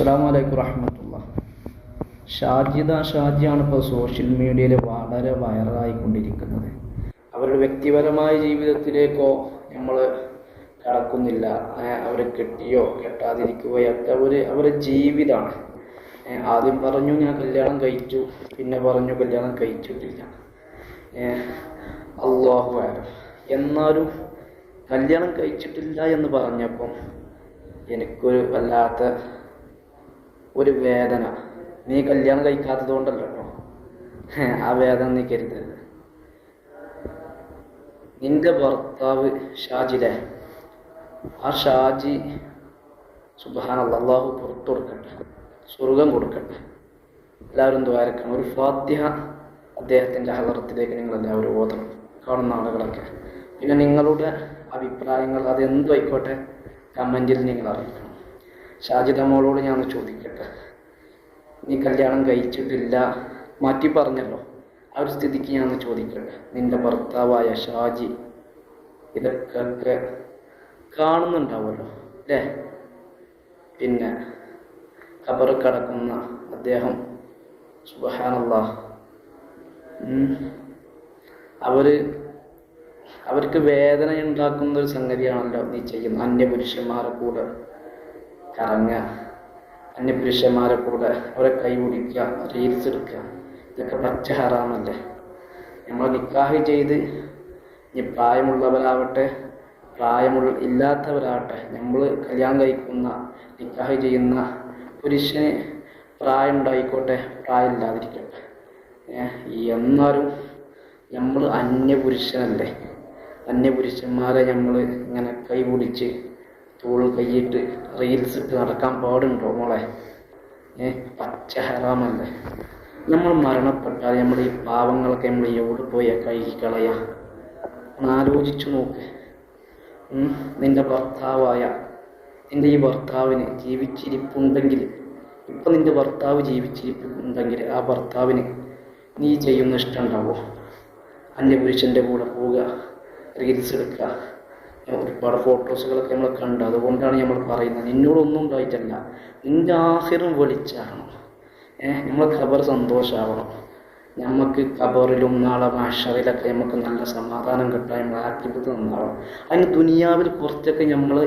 അസ്സാം വലൈക്കും വറഹമത്തുള്ള ഷാജിദ ഷാജിയാണ് ഇപ്പോൾ സോഷ്യൽ മീഡിയയിൽ വളരെ വൈറലായിക്കൊണ്ടിരിക്കുന്നത്. അവരുടെ വ്യക്തിപരമായ ജീവിതത്തിലേക്കോ നമ്മൾ കടക്കുന്നില്ല. അവരെ കെട്ടിയോ കെട്ടാതിരിക്കുകയൊക്കെ അവർ അവരുടെ ജീവിതമാണ് ആദ്യം പറഞ്ഞു ഞാൻ കല്യാണം കഴിച്ചു പിന്നെ പറഞ്ഞു കല്യാണം കഴിച്ചിട്ടില്ല. അള്ളാഹു എന്നാലും കല്യാണം കഴിച്ചിട്ടില്ല എന്ന് പറഞ്ഞപ്പം എനിക്കൊരു വല്ലാത്ത ഒരു വേദന. നീ കല്യാണം കഴിക്കാത്തത് കൊണ്ടല്ലോ ആ വേദന നീ കരുതരുത്. നിന്റെ ഭർത്താവ് ഷാജിലെ ആ ഷാജി സുബാനല്ല അള്ളാഹു പുറത്തു കൊടുക്കട്ടെ. സ്വർഗം കൊടുക്കട്ടെ. എല്ലാവരും ദ്വാരക്കണം ഒരു ഫാത്തിഹ അദ്ദേഹത്തിന്റെ ഹലറത്തിലേക്ക് നിങ്ങൾ എല്ലാവരും ഓതണം. കാണുന്ന ആളുകളൊക്കെ. പിന്നെ നിങ്ങളുടെ അഭിപ്രായങ്ങൾ അതെന്തും ആയിക്കോട്ടെ? കമന്റിൽ നിങ്ങൾ അറിയിക്കണം ഷാജിദ മോളോട് ഞാൻ ചോദിക്കട്ടെ? നീ കല്യാണം കഴിച്ചിട്ടില്ല. മാറ്റി പറഞ്ഞല്ലോ. ആ ഒരു സ്ഥിതിക്ക് ഞാൻ ചോദിക്കട്ടെ? നിന്റെ ഭർത്താവായ ഷാജി ഇതൊക്കെ കാണുന്നുണ്ടാവുമല്ലോ അല്ലേ? പിന്നെ ഖബർ കടക്കുന്ന അദ്ദേഹം സുബഹാനല്ല അവർ അവർക്ക് വേദന ഉണ്ടാക്കുന്ന ഒരു സംഗതിയാണല്ലോ നീ ചെയ്യുന്ന അന്യപുരുഷന്മാരെ കൂടെ കറങ്ങുക. അന്യപുരുഷന്മാരെ കൂടെ അവരെ കൈ പിടിക്കുക റീൽസ് ഇതൊക്കെ പച്ച ഹറാമല്ലേ നമ്മൾ നിക്കാഹ് ചെയ്ത് ഇനി പ്രായമുള്ളവരാവട്ടെ പ്രായമുള്ള ഇല്ലാത്തവരാവട്ടെ നമ്മൾ കല്യാണം കഴിക്കുന്ന നിക്കാഹ് ചെയ്യുന്ന പുരുഷന് പ്രായം ഉണ്ടായിക്കോട്ടെ പ്രായമില്ലാതിരിക്കട്ടെ എന്നാലും നമ്മൾ അന്യപുരുഷനല്ലേ? അന്യപുരുഷന്മാരെ നമ്മൾ ഇങ്ങനെ കൈ പിടിച്ച് തോൾ കൈയിട്ട് റീൽസ് ഇട്ട് നടക്കാൻ പാടുണ്ടോ മോളെ? ഏ പച്ച ഹറാമല്ലേ നമ്മൾ മരണപ്പെട്ടാൽ നമ്മൾ ഈ പാവങ്ങളൊക്കെ നമ്മൾ എവിടെ പോയാൽ കഴുകി കളയാ. ആലോചിച്ചു നോക്ക്. നിന്റെ ഭർത്താവായ നിന്റെ ഈ ഭർത്താവിന് ജീവിച്ചിരിപ്പുണ്ടെങ്കിൽ ഇപ്പം നിന്റെ ഭർത്താവ് ജീവിച്ചിരിപ്പുണ്ടെങ്കിൽ ആ ഭർത്താവിന് നീ ചെയ്യുന്ന ഇഷ്ടമുണ്ടാവോ അന്യപുരുഷന്റെ കൂടെ പോവുക റീൽസ് എടുക്കുക. ഒരുപാട് ഫോട്ടോസുകളൊക്കെ നമ്മൾ കണ്ടു അതുകൊണ്ടാണ് നമ്മൾ പറയുന്നത് നിന്നോടൊന്നും ഉണ്ടായിട്ടല്ല നിന്റെ ആഹിറും വെളിച്ചാകണം ഏഹ് നമ്മളെ ഖബർ സന്തോഷമാവണം. നമുക്ക് ഖബറിലും നാളെ മാഷറിലൊക്കെ നമുക്ക് നല്ല സമാധാനം കിട്ടാൻ നമ്മൾ ആക്കിപ്പത് നന്നാവണം. അതിന് ദുനിയാവിൽ കുറച്ചൊക്കെ നമ്മൾ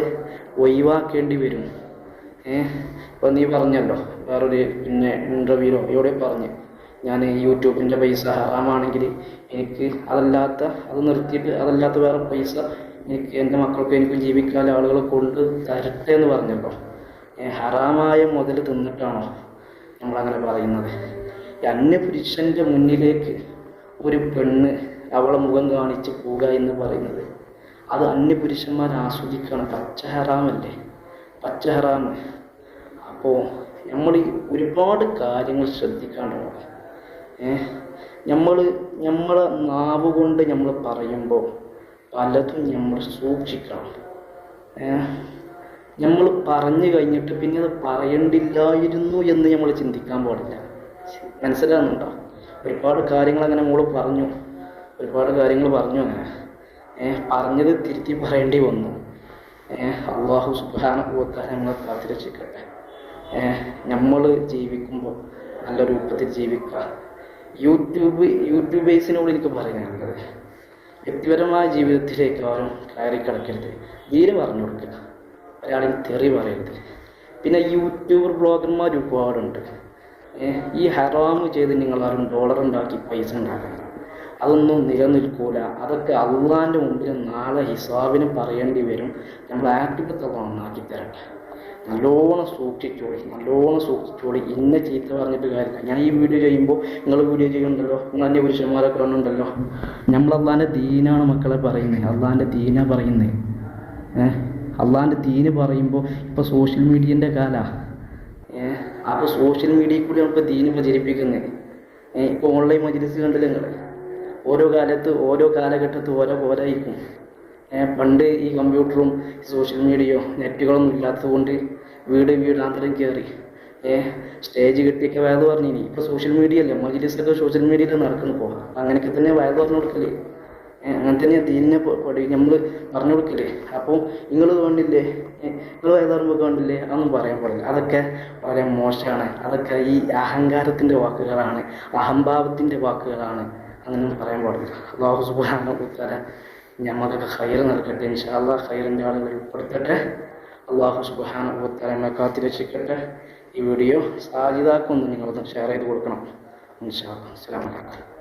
ഒഴിവാക്കേണ്ടി വരും. ഏഹ് ഇപ്പം നീ പറഞ്ഞല്ലോ വേറൊരു പിന്നെ ഇന്റർവ്യൂലോ എവിടെ പറഞ്ഞു? ഞാൻ യൂട്യൂബിന്റെ പൈസ ഹറാമാണെങ്കിൽ എനിക്ക് അതല്ലാത്ത അത് നിർത്തിയിട്ട് അതല്ലാത്ത വേറെ പൈസ എനിക്ക് എന്റെ മക്കൾക്ക് എനിക്ക് ജീവിക്കാൻ ആളുകൾ കൊണ്ട് തരട്ടെ എന്ന് പറഞ്ഞല്ലോ ഏ, ഹറാമായ മുതൽ തിന്നിട്ടാണോ നമ്മളങ്ങനെ പറയുന്നത്? അന്യപുരുഷന്റെ മുന്നിലേക്ക് ഒരു പെണ്ണ് അവളെ മുഖം കാണിച്ച് പോവുക എന്ന് പറയുന്നത് അത് അന്യപുരുഷന്മാർ ആസ്വദിക്കണം പച്ച ഹറാമല്ലേ? പച്ച ഹറാമ്. അപ്പോൾ നമ്മൾ ഒരുപാട് കാര്യങ്ങൾ ശ്രദ്ധിക്കാണ്ട് ഏഹ് നമ്മൾ നമ്മളെ നാവ് കൊണ്ട് നമ്മൾ പറയുമ്പോൾ പലതും നമ്മൾ സൂക്ഷിക്കണം. നമ്മൾ പറഞ്ഞു കഴിഞ്ഞിട്ട് പിന്നെ അത് പറയണ്ടില്ലായിരുന്നു എന്ന് നമ്മൾ ചിന്തിക്കാൻ പാടില്ല. മനസ്സിലാകുന്നുണ്ടോ ഒരുപാട് കാര്യങ്ങൾ അങ്ങനെ നമ്മൾ പറഞ്ഞു. ഒരുപാട് കാര്യങ്ങൾ പറഞ്ഞു അങ്ങനെ. ഏഹ് പറഞ്ഞത് തിരുത്തി പറയേണ്ടി വന്നു. ഏഹ് അള്ളാഹു സുഖാന പോകാൻ നമ്മളെ കാത്തിരക്ഷിക്കട്ടെ. ഏഹ് നമ്മൾ ജീവിക്കുമ്പോൾ നല്ല രൂപത്തിൽ ജീവിക്കുക. യൂട്യൂബ് യൂട്യൂബേഴ്സിനോട് എനിക്ക് പറയാനുള്ളത്. വ്യക്തിപരമായ ജീവിതത്തിലേക്ക് ആരും കയറി കിടക്കരുത് വീര് പറഞ്ഞു കൊടുക്കുക ഒരാളിന് തെറി പറയരുത്. പിന്നെ യൂട്യൂബർ ബ്ലോഗർമാർ ഒരുപാടുണ്ട്. ഈ ഹറാമ് ചെയ്ത് നിങ്ങളാരും ഡോളർ ഉണ്ടാക്കി പൈസ ഉണ്ടാക്കണം അതൊന്നും നിലനിൽക്കൂല. അതൊക്കെ അള്ളാന്റെ മുമ്പിൽ നാളെ ഹിസാബിന് പറയേണ്ടി വരും. നമ്മൾ ആക്ടിവത്തെ നന്നാക്കി തരട്ടെ. നല്ലോണം സൂക്ഷിച്ചോളി നല്ലോണം സൂക്ഷിച്ചോളി. ഇന്ന ചീത്ത പറഞ്ഞിട്ട് കാര്യമില്ല. ഞാൻ ഈ വീഡിയോ ചെയ്യുമ്പോൾ നിങ്ങൾ വീഡിയോ ചെയ്യുന്നുണ്ടല്ലോ നിങ്ങൾ അന്യ പുരുഷന്മാരെ കാണുന്നുണ്ടല്ലോ നമ്മൾ അള്ളാന്റെ ദീനാണ് മക്കളെ പറയുന്നത് അള്ളാന്റെ ദീന പറയുന്നത് ഏഹ് അള്ളാന്റെ ദീന് പറയുമ്പോൾ ഇപ്പോൾ സോഷ്യൽ മീഡിയന്റെ കാലാ. ഏഹ് അപ്പോൾ സോഷ്യൽ മീഡിയയിൽ കൂടി നമുക്ക് ദീന് പ്രചരിപ്പിക്കുന്നത് ഏഹ് ഇപ്പോൾ ഓൺലൈൻ മജിലിസ് കണ്ടില്ല നിങ്ങൾ ഓരോ കാലത്ത് ഓരോ കാലഘട്ടത്ത് ഓരോ പോരായിരിക്കും ഏഹ് പണ്ട് ഈ കമ്പ്യൂട്ടറും സോഷ്യൽ മീഡിയയോ നെറ്റുകളൊന്നും ഇല്ലാത്തത് കൊണ്ട് വീട് വീടാന്തരം കയറി സ്റ്റേജ് കെട്ടിയൊക്കെ വയത് പറഞ്ഞിനി ഇപ്പോൾ സോഷ്യൽ മീഡിയ അല്ലേ? മജിലിസിലൊക്കെ സോഷ്യൽ മീഡിയയിൽ നടക്കുന്നു. പോകാം അങ്ങനെയൊക്കെ തന്നെ വയത് പറഞ്ഞു കൊടുക്കല്ലേ അങ്ങനെ തന്നെ ദീനിനെ പഠി നമ്മൾ പറഞ്ഞു കൊടുക്കില്ലേ അപ്പോൾ നിങ്ങൾ വേണ്ടില്ലേ നിങ്ങൾ വയതാറുമ്പോൾ വേണ്ടില്ലേ അതൊന്നും പറയാൻ പാടില്ല. അതൊക്കെ വളരെ മോശമാണ്. അതൊക്കെ ഈ അഹങ്കാരത്തിന്റെ വാക്കുകളാണ്. അഹംഭാവത്തിന്റെ വാക്കുകളാണ്. അങ്ങനെയൊന്നും പറയാൻ പാടില്ല. അള്ളാഹു സുബാന ഉത്തര ഹയർ നൽകട്ടെ. ഇൻഷാല്ലാ ഹയറിന്റെ ആളുകൾ ഉൾപ്പെടുത്തട്ടെ. അള്ളാഹു സുബാന ഉത്തരമെ കാത്തിരക്ഷിക്കട്ടെ ഈ വീഡിയോ സാധ്യതാക്കൊന്ന് നിങ്ങളൊന്ന് ഷെയർ ചെയ്ത് കൊടുക്കണം. ഇൻഷാ അസ്സാം അസ്സലാമു അലൈക്കും.